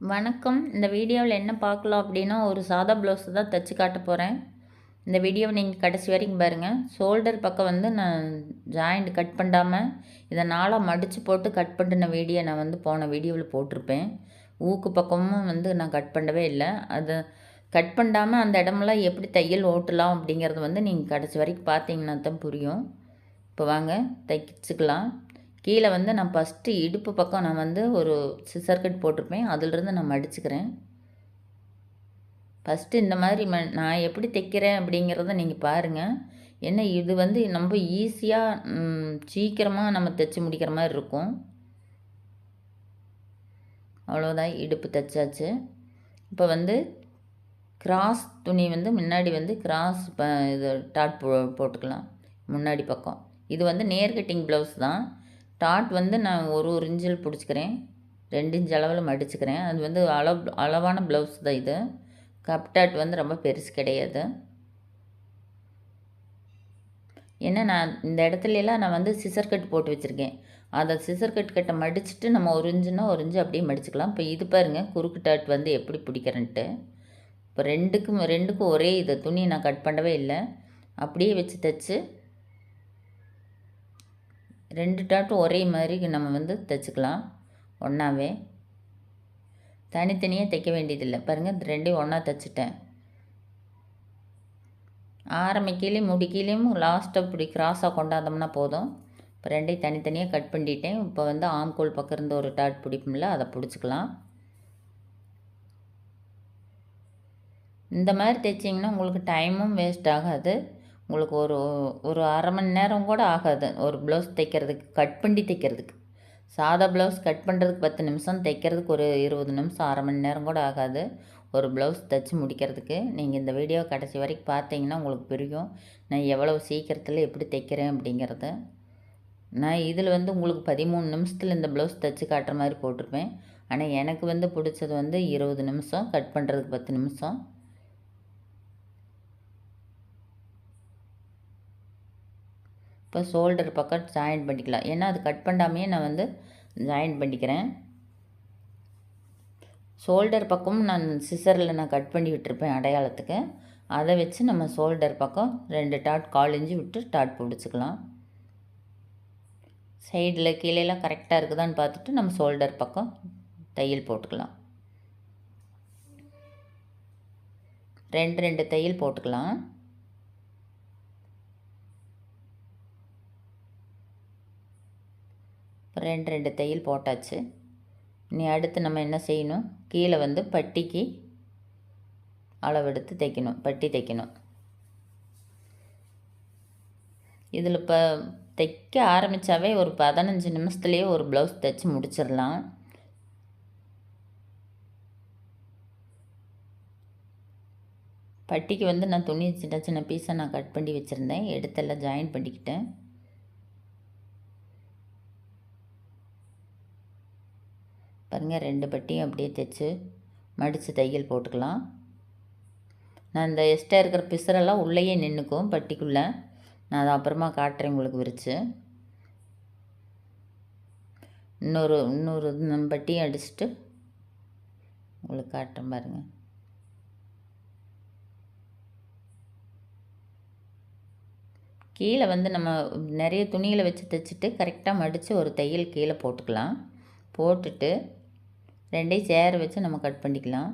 வணக்கம். இந்த வீடியோவில் என்ன பார்க்கலாம் அப்படின்னா ஒரு சாதா ப்ளவுஸ் தான் தைச்சி காட்ட போகிறேன் இந்த வீடியோவை நீங்கள் கடைசி வரைக்கும் பாருங்கள் ஷோல்டர் பக்கம் வந்து நான் ஜாயிண்ட் கட் பண்ணாமல் இதை நாளாக மடித்து போட்டு கட் பண்ணின வீடியோ நான் வந்து போன வீடியோவில் போட்டிருப்பேன். ஊக்கு பக்கமும் வந்து நான் கட் பண்ணவே இல்லை. அதை கட் பண்ணாமல் அந்த இடமெல்லாம் எப்படி தையல் ஓட்டலாம் அப்படிங்கிறது வந்து நீங்கள் கடைசி வரைக்கும் பார்த்தீங்கன்னா தான் புரியும். இப்போ வாங்க தைச்சிக்கலாம். கீழே வந்து நான் ஃபஸ்ட்டு இடுப்பு பக்கம் நான் வந்து ஒரு சிசர் கட் போட்டிருப்பேன். அதிலிருந்து நான் மடிச்சுக்கிறேன். ஃபஸ்ட்டு இந்த மாதிரி ம நான் எப்படி தைக்கிறேன் அப்படிங்கிறத நீங்கள் பாருங்கள் என்ன இது வந்து ரொம்ப ஈஸியாக சீக்கிரமாக நம்ம தைச்சி முடிக்கிற மாதிரி இருக்கும். அவ்வளோதான் இடுப்பு தைச்சாச்சு. இப்போ வந்து கிராஸ் துணி வந்து முன்னாடி வந்து கிராஸ் இது டாட் போ போட்டுக்கலாம். முன்னாடி பக்கம். இது வந்து நேர் கட்டிங் ப்ளவுஸ் தான். டாட் வந்து நான் ஒரு ஒரு இன்ச்சில் பிடிச்சிக்கிறேன். ரெண்டு இன்ச் அளவில் மடிச்சுக்கிறேன். அது வந்து அளவு அளவான ப்ளவுஸ் தான் இது. கப் டாட் வந்து ரொம்ப பெருசு கிடையாது. ஏன்னா நான் இந்த இடத்துலலாம் நான் வந்து சிசர் கட் போட்டு வச்சுருக்கேன். அதை சிசர் கட் கட்டை மடிச்சுட்டு நம்ம ஒரு இன்ச்சுனா ஒரு இன்ச்சு அப்படியே மடிச்சுக்கலாம். இப்போ இது பாருங்கள் குறுக்கு டாட் வந்து எப்படி பிடிக்கிறேன்ட்டு. இப்போ ரெண்டுக்கும் ரெண்டுக்கும் ஒரே இது. துணியை நான் கட் பண்ணவே இல்லை. அப்படியே வச்சு தைச்சு ரெண்டு டாட்டும் ஒரே மாதிரி நம்ம வந்து தைச்சிக்கலாம். ஒன்றாவே தனித்தனியாக தைக்க வேண்டியதில்லை. பாருங்கள் ரெண்டையும் ஒன்றா தைச்சிட்டேன். ஆரம்பிக்கிலையும் முடிக்கிலையும் லாஸ்ட்டை இப்படி கிராஸாக கொண்டாந்தோம்னா போதும். இப்போ ரெண்டையும் தனித்தனியாக கட் பண்ணிட்டேன். இப்போ வந்து ஆம்கோல் பக்கம் இருந்து ஒரு டாட் பிடிப்போம்ல அதை பிடிச்சிக்கலாம். இந்த மாதிரி தைச்சிங்கன்னா உங்களுக்கு டைமும் வேஸ்ட் ஆகாது. உங்களுக்கு ஒரு ஒரு அரை மணி நேரம் கூட ஆகாது. ஒரு ப்ளவுஸ் தைக்கிறதுக்கு கட் பண்ணி தைக்கிறதுக்கு. சாதா ப்ளவுஸ் கட் பண்ணுறதுக்கு பத்து நிமிஷம் தைக்கிறதுக்கு ஒரு இருபது நிமிஷம் அரை மணி நேரம் கூட ஆகாது. ஒரு ப்ளவுஸ் தைச்சி முடிக்கிறதுக்கு. நீங்கள் இந்த வீடியோ கடைசி வரைக்கும் பார்த்தீங்கன்னா உங்களுக்கு புரியும். நான் எவ்வளோ சீக்கிரத்தில் எப்படி தைக்கிறேன் அப்படிங்கிறத. நான் இதில் வந்து உங்களுக்கு பதிமூணு நிமிஷத்தில் இந்த ப்ளவுஸ் தைச்சி காட்டுற மாதிரி போட்டிருப்பேன். ஆனால் எனக்கு வந்து பிடிச்சது வந்து இருபது நிமிஷம் கட் பண்ணுறதுக்கு பத்து நிமிஷம். இப்போ ஷோல்டர் பக்கம் ஜாயின் பண்ணிக்கலாம். ஏன்னா அது கட் பண்ணாமையே நான் வந்து ஜாயின் பண்ணிக்கிறேன். ஷோல்டர் பக்கம் நான் சிசரில் நான் கட் பண்ணி விட்டுருப்பேன் அடையாளத்துக்கு. அதை வச்சு நம்ம ஷோல்டர் பக்கம் ரெண்டு டாட் கால் இஞ்சி விட்டு டாட் பிடிச்சிக்கலாம் சைடில் கீழேலாம் கரெக்டாக இருக்குதான்னு பார்த்துட்டு நம்ம ஷோல்டர் பக்கம் தையல் போட்டுக்கலாம். ரெண்டு ரெண்டு தையல் போட்டுக்கலாம். ரெண்டு ரெண்டு தையல் போட்டாச்சு. நீ அடுத்து நம்ம என்ன செய்யணும்? கீழே வந்து பட்டிக்கு அளவெடுத்து தைக்கணும் பட்டி தைக்கணும். இதில் இப்போ தைக்க ஆரம்பித்தாவே ஒரு பதினஞ்சு நிமிஷத்துலேயே ஒரு ப்ளவுஸ் தைச்சி முடிச்சிடலாம். பட்டிக்கு வந்து நான் துணி சின்ன சின்ன பீஸை நான் கட் பண்ணி வச்சுருந்தேன். எடுத்தெல்லாம் ஜாயின் பண்ணிக்கிட்டேன். பாருங்கள் ரெண்டு பட்டியும் அப்படியே தைச்சி மடித்து தையல் போட்டுக்கலாம். நான் இந்த எக்ஸ்ட்ரா இருக்கிற பிசரெல்லாம் உள்ளேயே நின்றுக்கும் பட்டிக்குள்ளே. நான் அதை அப்புறமா காட்டுறேன் உங்களுக்கு விரித்து இன்னொரு இன்னொரு பட்டியும் அடிச்சுட்டு உங்களுக்கு காட்டுறேன் பாருங்கள் கீழே வந்து நம்ம நிறைய துணியில் வச்சு தைச்சிட்டு கரெக்டாக மடித்து ஒரு தையல் கீழே போட்டுக்கலாம். போட்டுட்டு ரெண்டையும் சேர வச்சு நம்ம கட் பண்ணிக்கலாம்.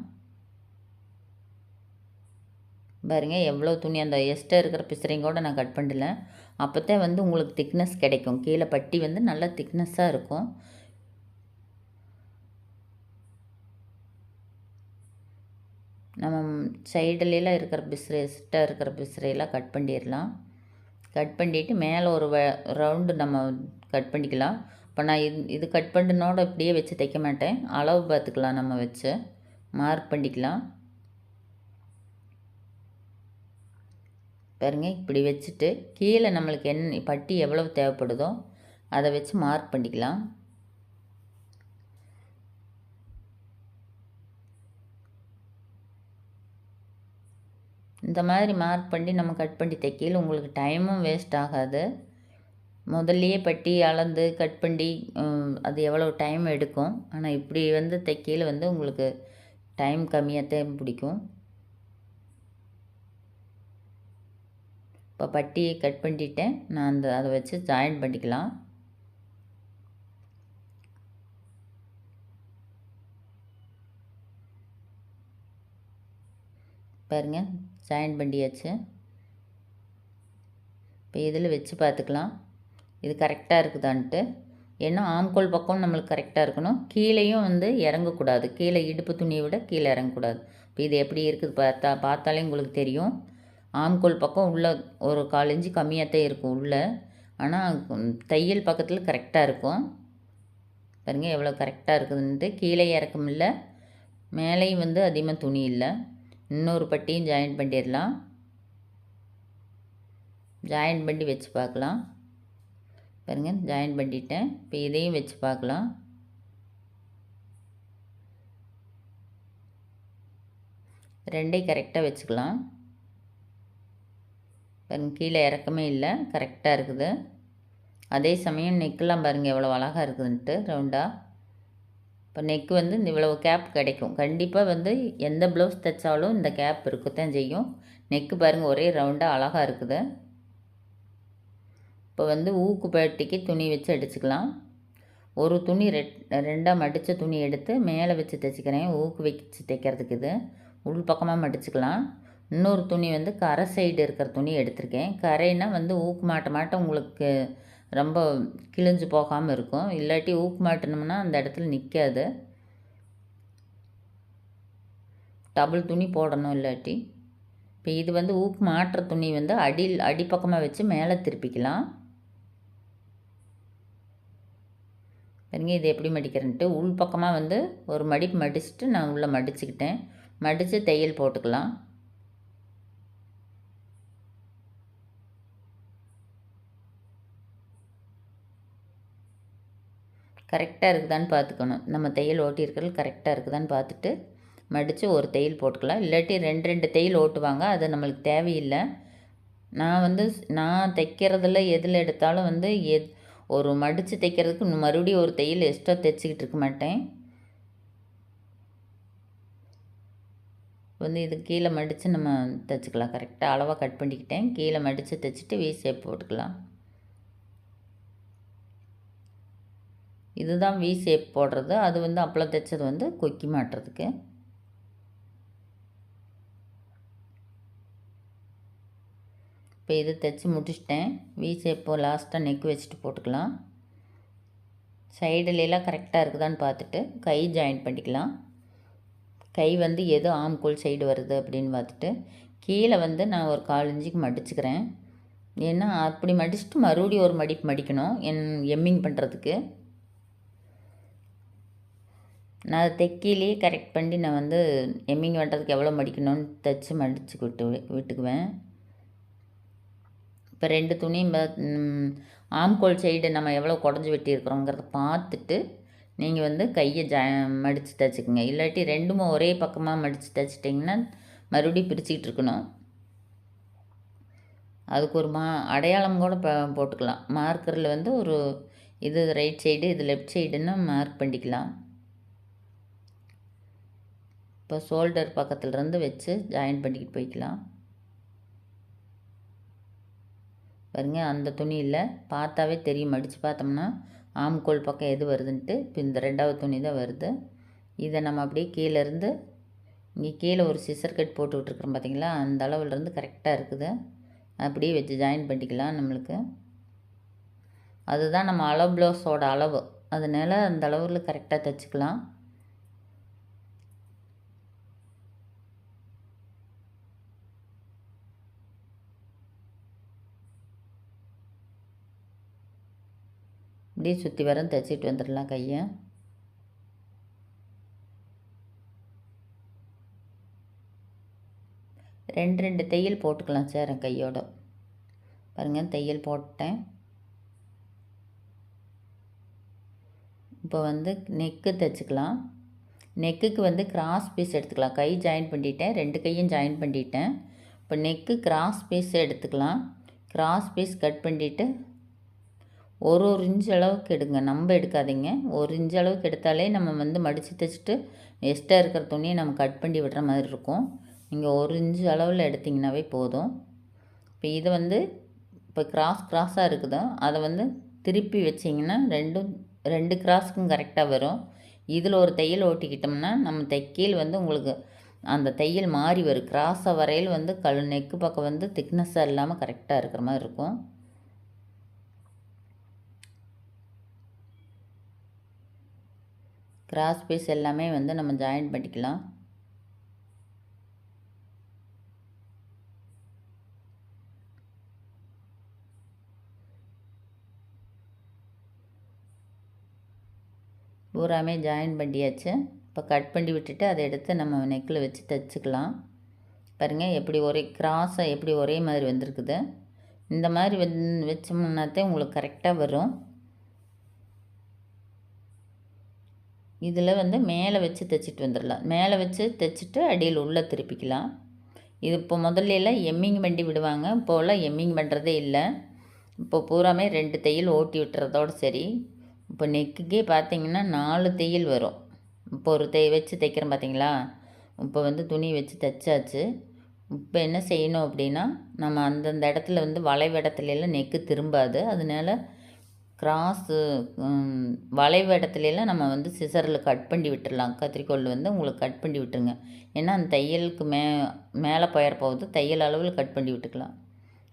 பாருங்கள் எவ்வளோ துணி அந்த எஸ்ட்டாக இருக்கிற பிசுறையும் கூட நான் கட் பண்ணல. அப்போ தான் வந்து உங்களுக்கு திக்னஸ் கிடைக்கும். கீழே பட்டி வந்து நல்லா திக்னஸ்ஸாக இருக்கும். நம்ம சைடுலாம் இருக்கிற பிஸ்ரை எஸ்ட்டாக இருக்கிற பிஸ்ரையெல்லாம் கட் பண்ணிடலாம். கட் பண்ணிவிட்டு மேலே ஒரு ரவுண்டு நம்ம கட் பண்ணிக்கலாம். இப்போ நான் இது இது கட் பண்ணினோட இப்படியே வச்சு தைக்க மாட்டேன். அளவு பார்த்துக்கலாம் நம்ம வச்சு. மார்க் பண்ணிக்கலாம். பாருங்க இப்படி வச்சுட்டு கீழே நம்மளுக்கு என்ன பட்டி எவ்வளவு தேவைப்படுதோ அதை வச்சு மார்க் பண்ணிக்கலாம். இந்த மாதிரி மார்க் பண்ணி நம்ம கட் பண்ணி தைக்கையில் உங்களுக்கு டைமும் வேஸ்ட் ஆகாது. முதல்லையே பட்டி அளந்து கட் பண்ணி அது எவ்வளோ டைம் எடுக்கும். ஆனால் இப்படி வந்து தைக்கையில் வந்து உங்களுக்கு டைம் கம்மியாக தான் பிடிக்கும். இப்போ பட்டியை கட் பண்ணிட்டேன். நான் அந்த அதை வச்சு ஜாயின் பண்ணிக்கலாம். பாருங்கள் ஜாயின் பண்ணியாச்சு. இப்போ இதில் வச்சு பார்த்துக்கலாம். இது கரெக்டாக இருக்குதான்ட்டு. ஏன்னா ஆம்கோல் பக்கம் நம்மளுக்கு கரெக்டாக இருக்கணும். கீழேயும் வந்து இறங்கக்கூடாது. கீழே இடுப்பு துணியை விட கீழே இறங்கக்கூடாது. இப்போ இது எப்படி இருக்குது பார்த்தா பார்த்தாலே உங்களுக்கு தெரியும். ஆம்கோல் பக்கம் உள்ள ஒரு கால் இன்ச்சு கம்மியாக தான் இருக்கும் உள்ளே. ஆனால் தையல் பக்கத்தில் கரெக்டாக இருக்கும். பாருங்கள் எவ்வளோ கரெக்டாக இருக்குதுன்ட்டு. கீழே இறக்கம் இல்லை. மேலேயும் வந்து அதிகமாக துணி இல்லை. இன்னொரு பட்டியும் ஜாயின் பண்ணிடலாம். ஜாயின் பண்ணி வச்சு பார்க்கலாம். பாருங்கள் ஜாயின் பண்ணிட்டேன். இப்போ இதையும் வச்சு பார்க்கலாம். ரெண்டையும் கரெக்டாக வச்சுக்கலாம். பாருங்கள் கீழே இறக்கமே இல்லை. கரெக்டாக இருக்குது. அதே சமயம் நெக்கெலாம் பாருங்கள் எவ்வளோ அழகாக இருக்குதுன்ட்டு ரவுண்டாக இப்போ நெக்கு வந்து இவ்வளவு கேப் கிடைக்கும். கண்டிப்பாக வந்து எந்த ப்ளவுஸ் தைச்சாலும் இந்த கேப் இருக்கத்தான் செய்யும். நெக்கு பாருங்கள் ஒரே ரவுண்டாக அழகாக இருக்குது. இப்போ வந்து ஊக்கு பட்டிக்கு துணி வச்சு அடிச்சுக்கலாம் ஒரு துணி ரெட் ரெண்டாக மடித்த துணி எடுத்து மேலே வச்சு தைச்சிக்கிறேன். ஊக்கு வச்சு தைக்கிறதுக்கு இது. உள் பக்கமாக மடிச்சுக்கலாம். இன்னொரு துணி வந்து கரை சைடு இருக்கிற துணி எடுத்திருக்கேன். கரைனா வந்து ஊக்கு மாட்ட மாட்ட உங்களுக்கு ரொம்ப கிழிஞ்சு போகாமல் இருக்கும். இல்லாட்டி ஊக்கு மாட்டினோம்னா அந்த இடத்துல நிற்காது டபுள் துணி போடணும் இல்லாட்டி. இப்போ இது வந்து ஊக்கு மாட்டுற துணி வந்து அடியில் அடிப்பக்கமாக வச்சு மேலே திருப்பிக்கலாம். பாருங்க இது எப்படி மடிக்கிறேன்ட்டு. உள் பக்கமாக வந்து ஒரு மடிப்பு மடிச்சுட்டு நான் உள்ளே மடிச்சுக்கிட்டேன். மடித்து தையல் போட்டுக்கலாம். கரெக்டாக இருக்குதான்னு பார்த்துக்கணும். நம்ம தையல் ஓட்டியிருக்கிறது கரெக்டாக இருக்குதான்னு பார்த்துட்டு மடித்து ஒரு தையல் போட்டுக்கலாம். இல்லாட்டி ரெண்டு ரெண்டு தையல் ஓட்டுவாங்க. அது நம்மளுக்கு தேவையில்லை. நான் வந்து நான் தைக்கிறதுல எதில் எடுத்தாலும் வந்து எத் ஒரு மடித்து தைக்கிறதுக்கு இன்னும் மறுபடியும் ஒரு தையல் எக்ஸ்ட்ரா தைச்சிக்கிட்டு இருக்க மாட்டேன். வந்து இது கீழே மடித்து நம்ம தைச்சிக்கலாம் கரெக்டாக அளவாக கட் பண்ணிக்கிட்டேன். கீழே மடித்து தைச்சிட்டு வி ஷேப் போட்டுக்கலாம். இதுதான் வி ஷேப் போடுறது. அது வந்து அப்பளம் தைச்சது வந்து கொக்கி மாட்டுறதுக்கு. இப்போ இது தைச்சி முடிச்சிட்டேன். வி இப்போது லாஸ்ட்டாக நெக் வச்சுட்டு போட்டுக்கலாம். சைடுலாம் கரெக்டாக இருக்குதான்னு பார்த்துட்டு கை ஜாயின் பண்ணிக்கலாம். கை வந்து எது ஆம்கோல் சைடு வருது அப்படின்னு பார்த்துட்டு கீழே வந்து நான் ஒரு கால் இஞ்சிக்கு மடிச்சுக்கிறேன். ஏன்னா அப்படி மடிச்சுட்டு மறுபடியும் ஒரு மடிப்பு மடிக்கணும். என் எம்மிங் பண்ணுறதுக்கு நான் அதை தைக்கிலேயே கரெக்ட் பண்ணி நான் வந்து எம்மிங் பண்ணுறதுக்கு எவ்வளோ மடிக்கணும்னு தைச்சி மடித்து விட்டு விட்டுக்குவேன். இப்போ ரெண்டு துணியும் ஆம்கோல் சைடு நம்ம எவ்வளோ குடஞ்சி வெட்டியிருக்கிறோங்கிறத பார்த்துட்டு நீங்கள் வந்து கையை ஜ மடித்து தைச்சிக்கோங்க இல்லாட்டி ரெண்டுமே ஒரே பக்கமாக மடித்து தைச்சிட்டிங்கன்னா மறுபடியும் பிரிச்சுக்கிட்டு இருக்கணும். அதுக்கு ஒரு மா அடையாளம் கூட போட்டுக்கலாம். மார்க்கரில் வந்து ஒரு இது ரைட் சைடு இது லெஃப்ட் சைடுன்னு மார்க் பண்ணிக்கலாம். இப்போ ஷோல்டர் பக்கத்துலேருந்து வச்சு ஜாயின் பண்ணிக்கிட்டு போய்க்கலாம். பாருங்க அந்த துணியில் பார்த்தாவே தெரியும். மடித்து பார்த்தோம்னா ஆம்கோல் பக்கம் எது வருதுன்ட்டு. இப்போ இந்த ரெண்டாவது துணி தான் வருது. இதை நம்ம அப்படியே கீழேருந்து இங்கே கீழே ஒரு சிசர் கட் போட்டு விட்ருக்குறோம் பார்த்தீங்களா அந்த அளவுலேருந்து கரெக்டாக இருக்குது. அப்படியே வச்சு ஜாயின் பண்ணிக்கலாம் நம்மளுக்கு. அதுதான் நம்ம அளவு ப்ளவுஸோட அளவு. அதனால் அந்த அளவில் கரெக்டாக தைச்சிக்கலாம். இப்படியே சுற்றி வரம் தைச்சிட்டு வந்துடலாம் கையை. ரெண்டு ரெண்டு தையல் போட்டுக்கலாம் சார் கையோட. பாருங்கள் தையல் போட்டேன். இப்போ வந்து நெக்கு தைச்சிக்கலாம். நெக்குக்கு வந்து கிராஸ் பீஸ் எடுத்துக்கலாம். கை ஜாயின் பண்ணிட்டேன். ரெண்டு கையும் ஜாயின் பண்ணிட்டேன். இப்போ நெக்கு கிராஸ் பீஸ் எடுத்துக்கலாம். கிராஸ் பீஸ் கட் பண்ணிவிட்டு ஒரு ஒரு இன்ச் அளவுக்கு எடுங்க. நம்ம எடுக்காதீங்க. ஒரு இன்ச் அளவுக்கு எடுத்தாலே நம்ம வந்து மடித்து தைச்சிட்டு எக்ஸ்ட்ரா இருக்கிற துணியை நம்ம கட் பண்ணி விடுற மாதிரி இருக்கும். நீங்கள் ஒரு இன்ச் அளவில் எடுத்திங்கனாவே போதும். இப்போ இதை வந்து இப்போ கிராஸ் கிராஸாக இருக்குதோ. அதை வந்து திருப்பி வச்சிங்கன்னா ரெண்டும் ரெண்டு கிராஸுக்கும் கரெக்டாக வரும். இதில் ஒரு தையல் ஓட்டிக்கிட்டோம்னா நம்ம தைக்கையில் வந்து உங்களுக்கு அந்த தையல் மாறி வரும். கிராஸாக வரையில் வந்து கல் நெக்கு பக்கம் வந்து திக்னஸ்ஸாக இல்லாமல் கரெக்டாக இருக்கிற மாதிரி இருக்கும். கிராஸ் பீஸ் எல்லாமே வந்து நம்ம ஜாயின் பண்ணிக்கலாம். பூராமே ஜாயின் பண்ணியாச்சு. இப்போ கட் பண்ணி விட்டுட்டு அதை எடுத்து நம்ம நெக்கில் வச்சு தைச்சிக்கலாம். பாருங்கள் எப்படி ஒரே கிராஸாக எப்படி ஒரே மாதிரி வந்திருக்குது. இந்த மாதிரி வந் வச்சோம்னாத்தே உங்களுக்கு கரெக்டாக வரும். இதில் வந்து மேலே வச்சு தைச்சிட்டு வந்துடலாம். மேலே வச்சு தைச்சிட்டு அடியில் உள்ளே திருப்பிக்கலாம். இது இப்போ முதல்ல எல்லாம் எம்மிங் பண்ணி விடுவாங்க. இப்போலாம் எம்மிங் பண்ணுறதே இல்லை. இப்போ பூராமே ரெண்டு தையல் ஓட்டி விட்டுறதோடு சரி. இப்போ நெக்குக்கே பார்த்தீங்கன்னா நாலு தையல் வரும். இப்போ ஒரு தை வச்சு தைக்கிறோம் பார்த்தீங்களா? இப்போ வந்து துணி வச்சு தைச்சாச்சு. இப்போ என்ன செய்யணும் அப்படின்னா நம்ம அந்தந்த இடத்துல வந்து வளைவு இடத்துலலாம் நெக்கு திரும்பாது. அதனால கிராஸு வளைவு இடத்துலலாம் நம்ம வந்து சிசரில் கட் பண்ணி விட்டுடலாம் கத்திரிக்கோள் வந்து உங்களுக்கு கட் பண்ணி விட்டுருங்க. ஏன்னா அந்த தையலுக்கு மே மேலே போயிட போகுது. தையல் அளவில் கட் பண்ணி விட்டுக்கலாம்.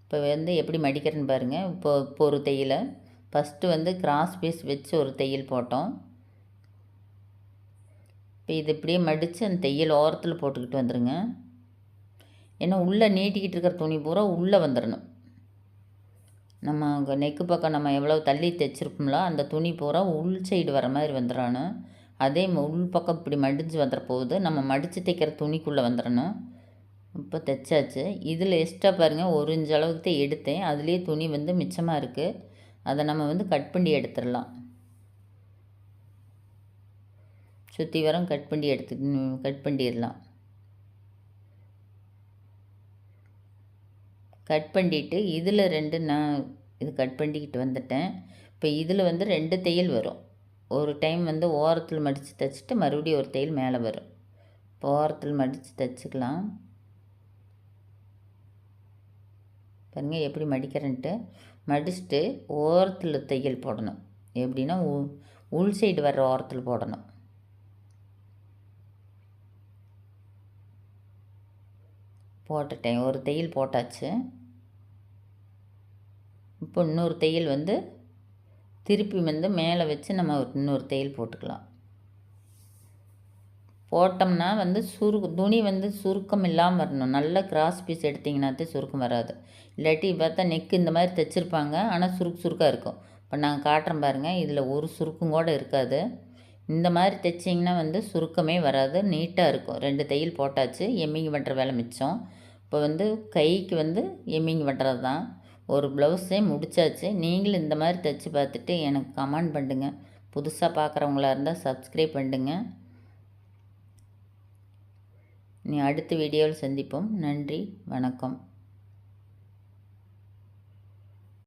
இப்போ வந்து எப்படி மடிக்கிறேன்னு பாருங்கள் இப்போ இப்போ ஒரு தையலை ஃபஸ்ட்டு வந்து கிராஸ் பீஸ் வச்சு ஒரு தையல் போட்டோம். இப்போ இது இப்படியே மடித்து அந்த தையல் ஓரத்தில் போட்டுக்கிட்டு வந்துடுங்க ஏன்னா உள்ளே நீட்டிக்கிட்டு இருக்கிற துணி பூரா உள்ளே வந்துடணும் நம்ம நெக்கு பக்கம் நம்ம எவ்வளோ தள்ளி தைச்சிருப்போம்ல அந்த துணி பூரா உள் சைடு வர மாதிரி வந்துடணும். அதே உள் பக்கம் இப்படி மடிஞ்சு வந்துட போகுது நம்ம மடித்து தைக்கிற துணிக்குள்ளே வந்துடணும். இப்போ தைச்சாச்சு. இதில் எக்ஸ்ட்ரா பாருங்கள் ஒரு இன்ச் அளவுக்கு தான் எடுத்தேன். அதுலேயே துணி வந்து மிச்சமாக இருக்குது அதை நம்ம வந்து கட் பண்ணி எடுத்துடலாம். சுற்றி வரம் கட் பண்ணி எடுத்து கட் பண்ணிடலாம். கட் பண்ணிவிட்டு இதில் ரெண்டு நான் இது கட் பண்ணிக்கிட்டு வந்துட்டேன். இப்போ இதில் வந்து ரெண்டு தையல் வரும். ஒரு டைம் வந்து ஓரத்தில் மடித்து தைச்சிட்டு மறுபடியும் ஒரு தையல் மேலே வரும். இப்போ ஓரத்தில் மடித்து தைச்சிக்கலாம். பாருங்கள் எப்படி மடிக்கிறேன்ட்டு. மடிச்சுட்டு ஓரத்தில் தையல் போடணும். எப்படின்னா உள் சைடு வர்ற ஓரத்தில் போடணும். போட்டுட்டேன். ஒரு தையல் போட்டாச்சு. இப்போ இன்னொரு தையல் வந்து திருப்பி வந்து மேலே வச்சு நம்ம இன்னொரு தையல் போட்டுக்கலாம். போட்டோம்னா வந்து சுருக்கு துணி வந்து சுருக்கம் இல்லாமல் வரணும். நல்ல கிராஸ் பீஸ் எடுத்திங்கனாத்தே சுருக்கம் வராது. இல்லாட்டி பார்த்தா நெக்கு இந்த மாதிரி தைச்சிருப்பாங்க. ஆனால் சுருக்கு சுருக்காக இருக்கும். இப்போ நாங்கள் காட்டுறோம் பாருங்கள் இதில் ஒரு சுருக்கம் கூட இருக்காது. இந்த மாதிரி தைச்சிங்கன்னா வந்து சுருக்கமே வராது. நீட்டாக இருக்கும். ரெண்டு தையல் போட்டாச்சு. எம்மிங் பண்ணுற வேலை மிச்சம். இப்போ வந்து கைக்கு வந்து எம்மிங் பண்ணுறது தான் ஒரு ப்ளவுஸே முடித்தாச்சு நீங்களும் இந்த மாதிரி தைச்சி பார்த்துட்டு எனக்கு கமெண்ட் பண்ணுங்க. புதுசாக பார்க்குறவங்களா இருந்தால் சப்ஸ்கிரைப் பண்ணுங்க. நீ அடுத்த வீடியோவில் சந்திப்போம். நன்றி. வணக்கம்.